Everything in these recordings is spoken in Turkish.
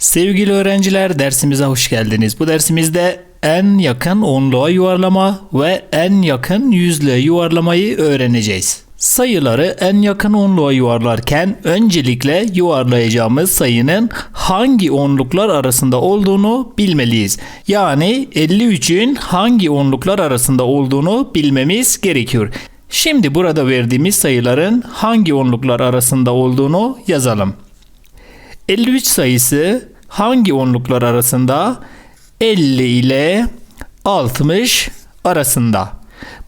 Sevgili öğrenciler dersimize hoş geldiniz. Bu dersimizde en yakın onluğa yuvarlama ve en yakın yüzlüğe yuvarlamayı öğreneceğiz. Sayıları en yakın onluğa yuvarlarken öncelikle yuvarlayacağımız sayının hangi onluklar arasında olduğunu bilmeliyiz. Yani 53'ün hangi onluklar arasında olduğunu bilmemiz gerekiyor. Şimdi burada verdiğimiz sayıların hangi onluklar arasında olduğunu yazalım. 53 sayısı hangi onluklar arasında? 50 ile 60 arasında.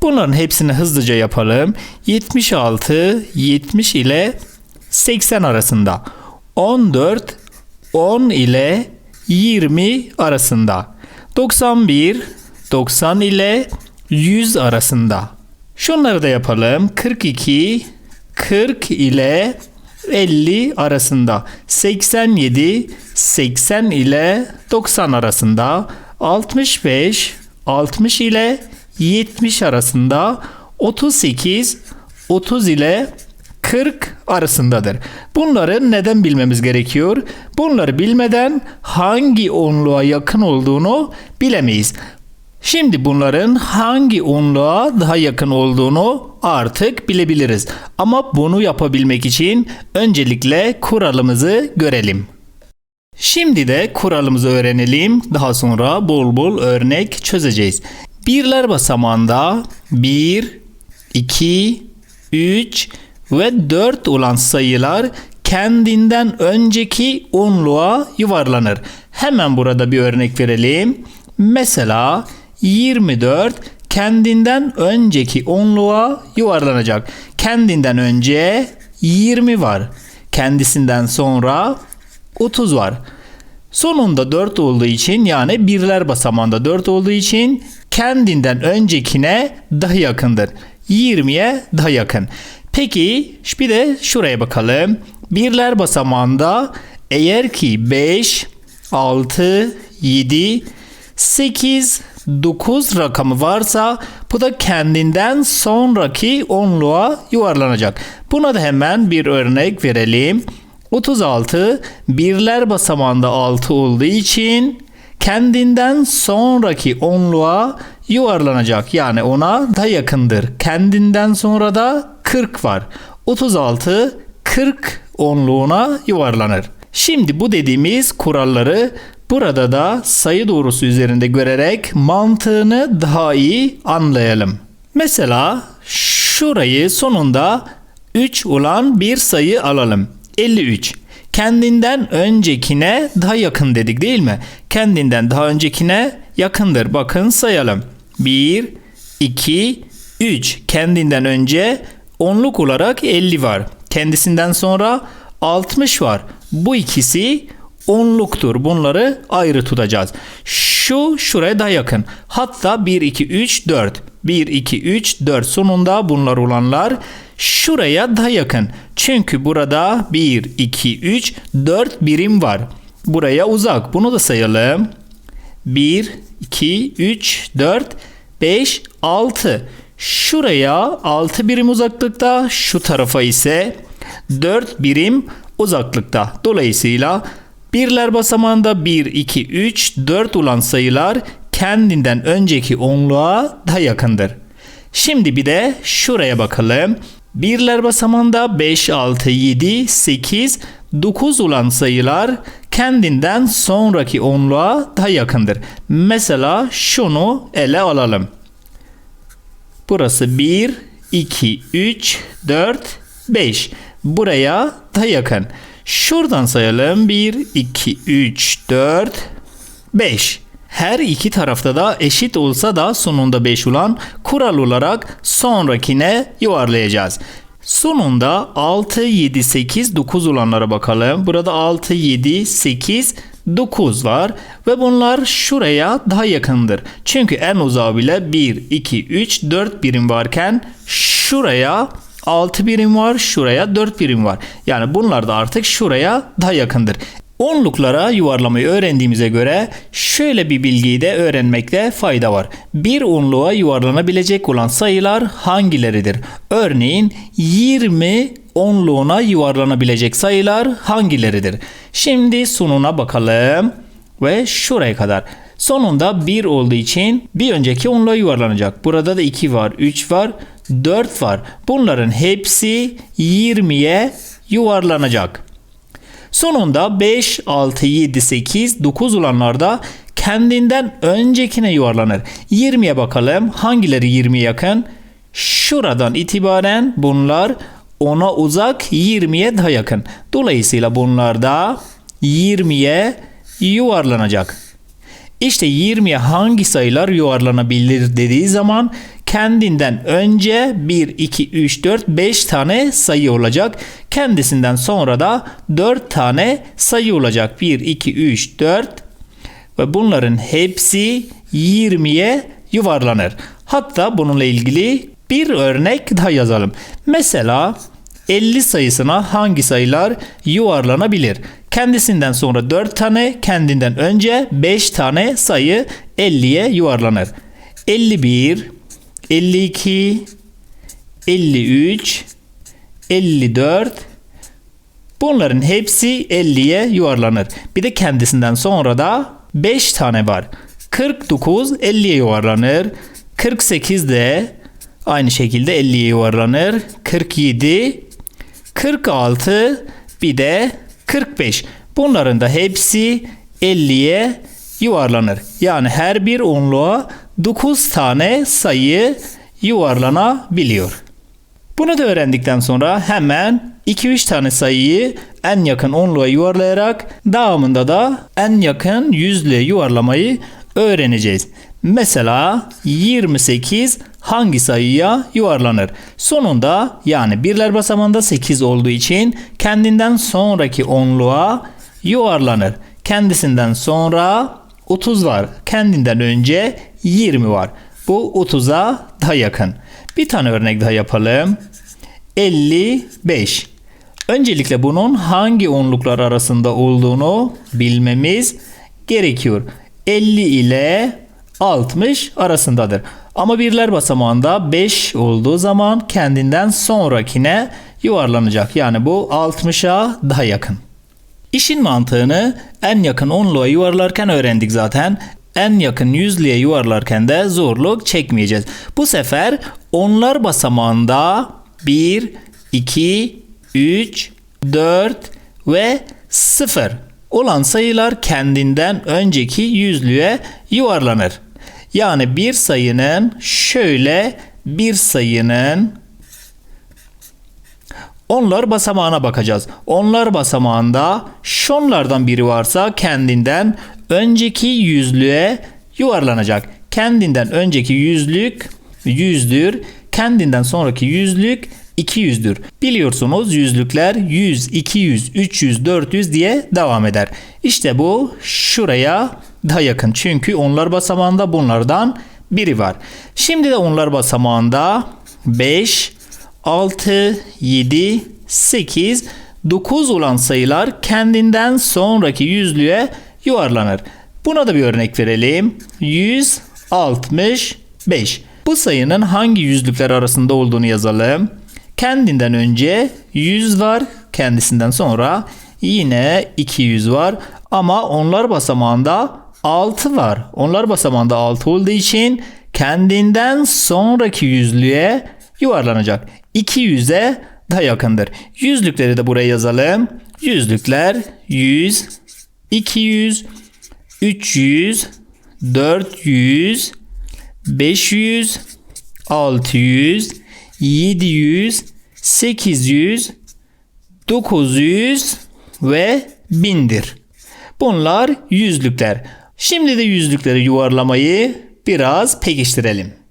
Bunların hepsini hızlıca yapalım. 76 70 ile 80 arasında. 14 10 ile 20 arasında. 91 90 ile 100 arasında. Şunları da yapalım. 42 40 ile 50 arasında 87 80 ile 90 arasında 65 60 ile 70 arasında 38 30 ile 40 arasındadır. Bunları neden bilmemiz gerekiyor? Bunları bilmeden hangi onluğa yakın olduğunu bilemeyiz. Şimdi bunların hangi onluğa daha yakın olduğunu artık bilebiliriz. Ama bunu yapabilmek için öncelikle kuralımızı görelim. Şimdi de kuralımızı öğrenelim. Daha sonra bol bol örnek çözeceğiz. Birler basamağında 1, 2, 3 ve 4 olan sayılar kendinden önceki onluğa yuvarlanır. Hemen burada bir örnek verelim. Mesela 24 kendinden önceki onluğa yuvarlanacak. Kendinden önce 20 var. Kendisinden sonra 30 var. Sonunda 4 olduğu için yani birler basamağında 4 olduğu için kendinden öncekine daha yakındır. 20'ye daha yakın. Peki bir de şuraya bakalım. Birler basamağında eğer ki 5, 6, 7, 8, 9 rakamı varsa bu da kendinden sonraki onluğa yuvarlanacak. Buna da hemen bir örnek verelim. 36 birler basamağında 6 olduğu için kendinden sonraki onluğa yuvarlanacak. Yani ona da yakındır. Kendinden sonra da 40 var. 36 40 onluğuna yuvarlanır. Şimdi bu dediğimiz kuralları burada da sayı doğrusu üzerinde görerek mantığını daha iyi anlayalım. Mesela şurayı sonunda 3 olan bir sayı alalım. 53. Kendinden öncekine daha yakın dedik değil mi? Kendinden daha öncekine yakındır. Bakın sayalım. 1, 2, 3. Kendinden önce onluk olarak 50 var. Kendisinden sonra 60 var. Bu ikisi onluktur. Bunları ayrı tutacağız. Şu şuraya daha yakın. Hatta 1, 2, 3, 4. 1, 2, 3, 4 sonunda bunlar olanlar şuraya daha yakın. Çünkü burada 1, 2, 3, 4 birim var. Buraya uzak. Bunu da sayalım. 1, 2, 3, 4, 5, 6. Şuraya 6 birim uzaklıkta, şu tarafa ise 4 birim uzaklıkta. Dolayısıyla birler basamağında 1, 2, 3, 4 olan sayılar kendinden önceki onluğa daha yakındır. Şimdi bir de şuraya bakalım. Birler basamağında 5, 6, 7, 8, 9 olan sayılar kendinden sonraki onluğa daha yakındır. Mesela şunu ele alalım. Burası 1, 2, 3, 4, 5. Buraya daha yakın. Şuradan sayalım. 1, 2, 3, 4, 5. Her iki tarafta da eşit olsa da sonunda 5 olan kural olarak sonrakine yuvarlayacağız. Sonunda 6, 7, 8, 9 olanlara bakalım. Burada 6, 7, 8, 9 var ve bunlar şuraya daha yakındır. Çünkü en uzağı bile 1, 2, 3, 4 birim varken şuraya 6 birim var, şuraya 4 birim var. Yani bunlar da artık şuraya daha yakındır. Onluklara yuvarlamayı öğrendiğimize göre şöyle bir bilgiyi de öğrenmekte fayda var. Bir onluğa yuvarlanabilecek olan sayılar hangileridir? Örneğin 20 onluğuna yuvarlanabilecek sayılar hangileridir? Şimdi sonuna bakalım ve şuraya kadar. Sonunda 1 olduğu için bir önceki onluğa yuvarlanacak. Burada da 2 var, 3 var, 4 var. Bunların hepsi 20'ye yuvarlanacak. Sonunda 5, 6, 7, 8, 9 olanlarda kendinden öncekine yuvarlanır. 20'ye bakalım. Hangileri 20'ye yakın? Şuradan itibaren bunlar ona uzak 20'ye daha yakın. Dolayısıyla bunlar da 20'ye yuvarlanacak. İşte 20'ye hangi sayılar yuvarlanabilir dediği zaman kendinden önce 1, 2, 3, 4, 5 tane sayı olacak. Kendisinden sonra da 4 tane sayı olacak. 1, 2, 3, 4 ve bunların hepsi 20'ye yuvarlanır. Hatta bununla ilgili bir örnek daha yazalım. Mesela 50 sayısına hangi sayılar yuvarlanabilir? Kendisinden sonra 4 tane, kendinden önce 5 tane sayı 50'ye yuvarlanır. 51, 52, 53, 54 Bunların hepsi 50'ye yuvarlanır. Bir de kendisinden sonra da 5 tane var. 49 50'ye yuvarlanır. 48 de aynı şekilde 50'ye yuvarlanır. 47 46 bir de 45. Bunların da hepsi 50'ye yuvarlanır. Yani her bir onluğa 9 tane sayı yuvarlanabiliyor. Bunu da öğrendikten sonra hemen 2-3 tane sayıyı en yakın onluğa yuvarlayarak devamında da en yakın yüzlüğe yuvarlamayı öğreneceğiz. Mesela 28 hangi sayıya yuvarlanır? Sonunda yani birler basamağında 8 olduğu için kendinden sonraki onluğa yuvarlanır. Kendisinden sonra 30 var. Kendinden önce 20 var. Bu 30'a daha yakın. Bir tane örnek daha yapalım. 55. Öncelikle bunun hangi onluklar arasında olduğunu bilmemiz gerekiyor. 50 ile 60 arasındadır. Ama birler basamağında 5 olduğu zaman kendinden sonrakine yuvarlanacak. Yani bu 60'a daha yakın. İşin mantığını en yakın onluğa yuvarlarken öğrendik zaten. En yakın yüzlüğe yuvarlarken de zorluk çekmeyeceğiz. Bu sefer onlar basamağında 1, 2, 3, 4 ve 0 olan sayılar kendinden önceki yüzlüğe yuvarlanır. Yani bir sayının şöyle bir sayının onlar basamağına bakacağız. Onlar basamağında şonlardan biri varsa kendinden önceki yüzlüğe yuvarlanacak. Kendinden önceki yüzlük yüzdür. Kendinden sonraki yüzlük 200'dür. Biliyorsunuz yüzlükler 100, 200, 300, 400 diye devam eder. İşte bu şuraya daha yakın. Çünkü onlar basamağında bunlardan biri var. Şimdi de onlar basamağında 5, 6, 7, 8, 9 olan sayılar kendinden sonraki yüzlüğe yuvarlanır. Buna da bir örnek verelim. 165. Bu sayının hangi yüzlükler arasında olduğunu yazalım. Kendinden önce 100 var, kendisinden sonra yine 200 var ama onlar basamağında 6 var. Onlar basamağında 6 olduğu için kendinden sonraki yüzlüğe yuvarlanacak. 200'e daha yakındır. Yüzlükleri de buraya yazalım. Yüzlükler 100, 200, 300, 400, 500, 600, 700, 800, 900 ve 1000'dir. Bunlar yüzlükler. Şimdi de yüzlükleri yuvarlamayı biraz pekiştirelim.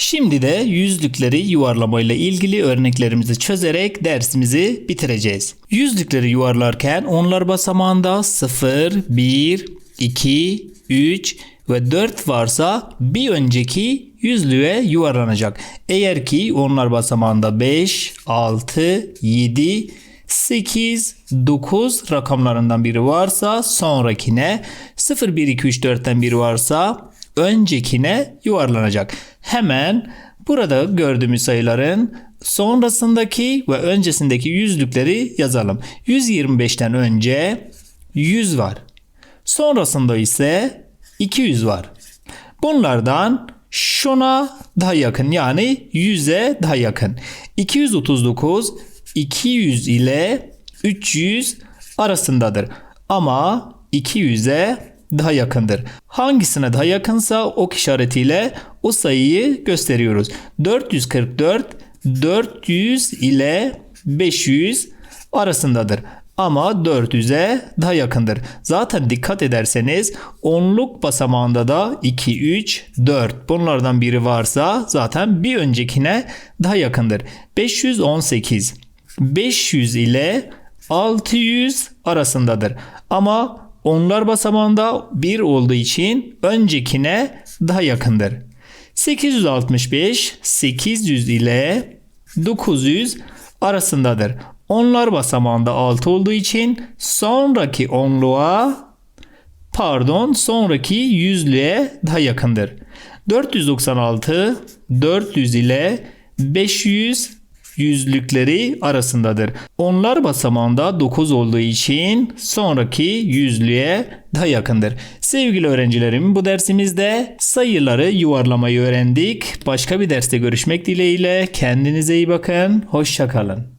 Şimdi de yüzlükleri yuvarlamayla ilgili örneklerimizi çözerek dersimizi bitireceğiz. Yüzlükleri yuvarlarken onlar basamağında 0, 1, 2, 3 ve 4 varsa bir önceki yüzlüğe yuvarlanacak. Eğer ki onlar basamağında 5, 6, 7, 8, 9 rakamlarından biri varsa sonrakine 0, 1, 2, 3, 4'ten biri varsa öncekine yuvarlanacak. Hemen burada gördüğümüz sayıların sonrasındaki ve öncesindeki yüzlükleri yazalım. 125'ten önce 100 var. Sonrasında ise 200 var. Bunlardan şuna daha yakın yani 100'e daha yakın. 239 200 ile 300 arasındadır. Ama 200'e daha yakındır. Hangisine daha yakınsa ok işaretiyle o sayıyı gösteriyoruz. 444 400 ile 500 arasındadır. Ama 400'e daha yakındır. Zaten dikkat ederseniz onluk basamağında da 2, 3, 4 bunlardan biri varsa zaten bir öncekine daha yakındır. 518 500 ile 600 arasındadır. Ama onlar basamağında 1 olduğu için öncekine daha yakındır. 865 800 ile 900 arasındadır. Onlar basamağında 6 olduğu için sonraki onluğa pardon sonraki yüzlüğe daha yakındır. 496 400 ile 500 yüzlükleri arasındadır. Onlar basamağında 9 olduğu için sonraki yüzlüğe daha yakındır. Sevgili öğrencilerim bu dersimizde sayıları yuvarlamayı öğrendik. Başka bir derste görüşmek dileğiyle kendinize iyi bakın. Hoşçakalın.